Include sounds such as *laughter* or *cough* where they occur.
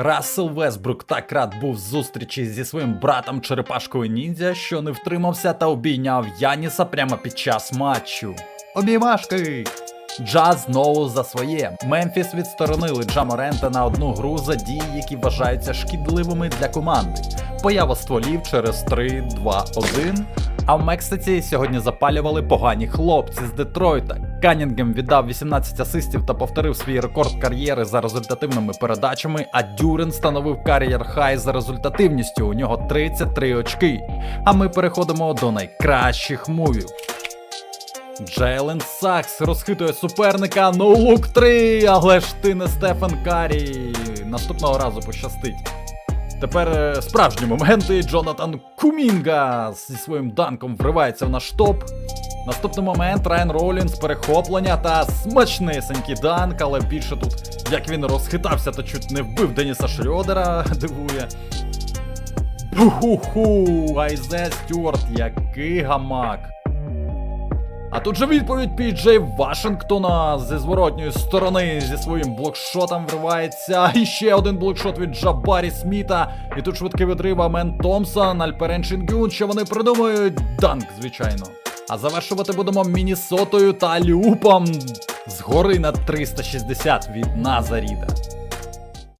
Рассел Весбрук так рад був зустрічі зі своїм братом Черепашкою Ніндзя, що не втримався та обійняв Яніса прямо під час матчу. Обіймашки! Джаз знову за своє. Мемфіс відсторонили Джаморента на одну гру за дії, які вважаються шкідливими для команди. Поява стволів через 3, 2, 1. А в Мексиці сьогодні запалювали погані хлопці з Детройта. Канінгем віддав 18 асистів та повторив свій рекорд кар'єри за результативними передачами, а Дюрен становив кар'єр хай за результативністю. У нього 33 очки. А ми переходимо до найкращих мувів. Джейлен Сакс розхитує суперника ноулук 3, але ж ти не Стефан Карі. Наступного разу пощастить. Тепер е, справжні моменти. Джонатан Кумінга зі своїм данком вривається в наш топ. Наступний момент Райан Ролінс, перехоплення та смачнесенький данк, але більше тут, як він розхитався та чуть не вбив Деніса Шрьодера, *laughs* дивує. Бу-ху-ху, Айзе Стюарт, який гамак. А тут же відповідь Піджей Вашингтона зі зворотньої сторони зі своїм блокшотом вривається. І ще один блокшот від Джабарі Сміта. І тут швидкий відрив Амен Томпсон, Альперен Шингюн, що вони придумують. Данк, звичайно. А завершувати будемо Мінісотою та Люпом. Згори на 360 від Назаріда.